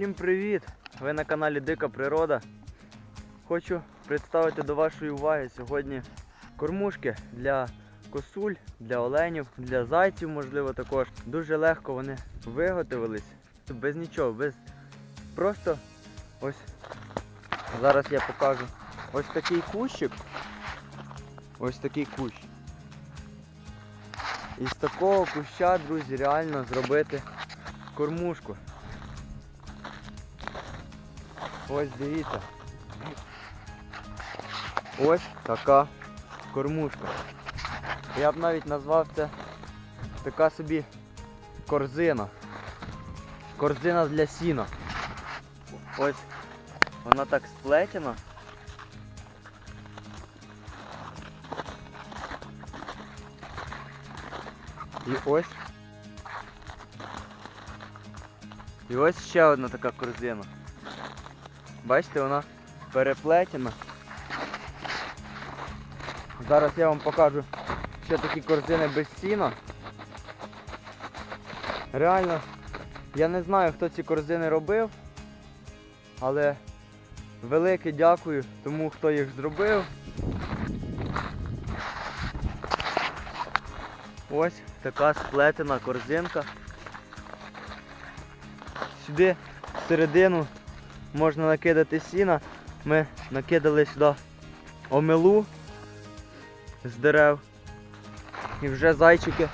Всім привіт! Ви на каналі Дика Природа. Хочу представити до вашої уваги сьогодні кормушки для косуль, для оленів, для зайців, можливо, також. Дуже легко вони виготовились. Без нічого, без просто ось зараз я покажу. Ось такий кущик. Ось такий кущ. І з такого куща, друзі, реально зробити кормушку. Ось дивіться. Ось така кормушка. Я б навіть назвав це така собі корзина. Корзина для сіна. Ось вона так сплетена. І ось. І ось ще одна така корзина. Бачите, вона переплетена. Зараз я вам покажу ще такі корзини без сіна. Реально, я не знаю, хто ці корзини робив, але велике дякую тому, хто їх зробив. Ось така сплетена корзинка. Сюди всередину можна накидати сіна. Ми накидали сюди омелу з дерев. І вже зайчики,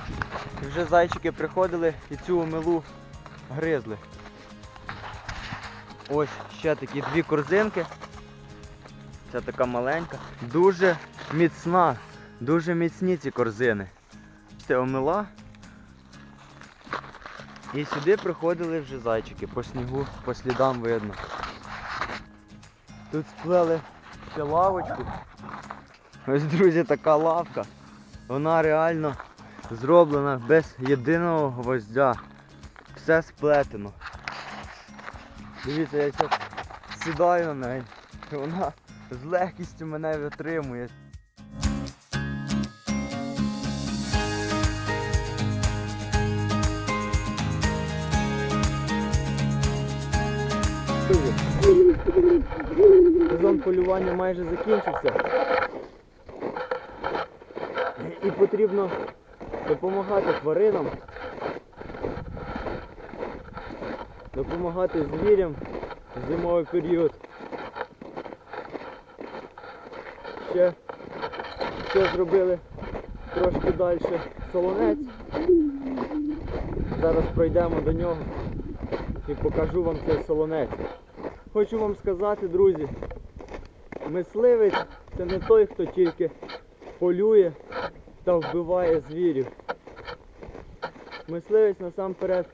і вже зайчики приходили і цю омелу гризли. Ось ще такі дві корзинки. Це така маленька. Дуже міцна, дуже міцні ці корзини. Це омела. І сюди приходили вже зайчики по снігу, по слідам видно. Тут сплели ще лавочку. Ось, друзі, така лавка. Вона реально зроблена без єдиного гвоздя. Все сплетено. Дивіться, я сідаю на неї. Вона з легкістю мене витримує. Сезон полювання майже закінчився. І потрібно допомагати тваринам, допомагати звірям в зимовий період. Ще, ще зробили трошки далі солонець. Зараз пройдемо до нього і покажу вам цей солонець. Хочу вам сказати, друзі, мисливець це не той, хто тільки полює та вбиває звірів. Мисливець насамперед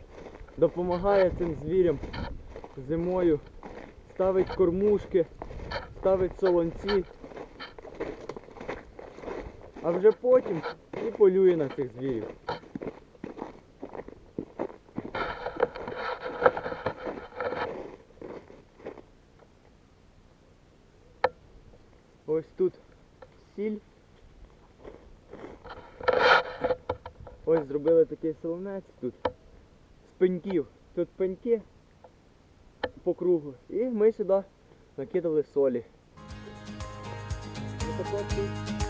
допомагає цим звірям зимою, ставить кормушки, ставить солонці, а вже потім і полює на цих звірів. Ось тут сіль. Ось зробили такий солонець тут. З пеньків. Тут пеньки по кругу. І ми сюди накидали солі. Ось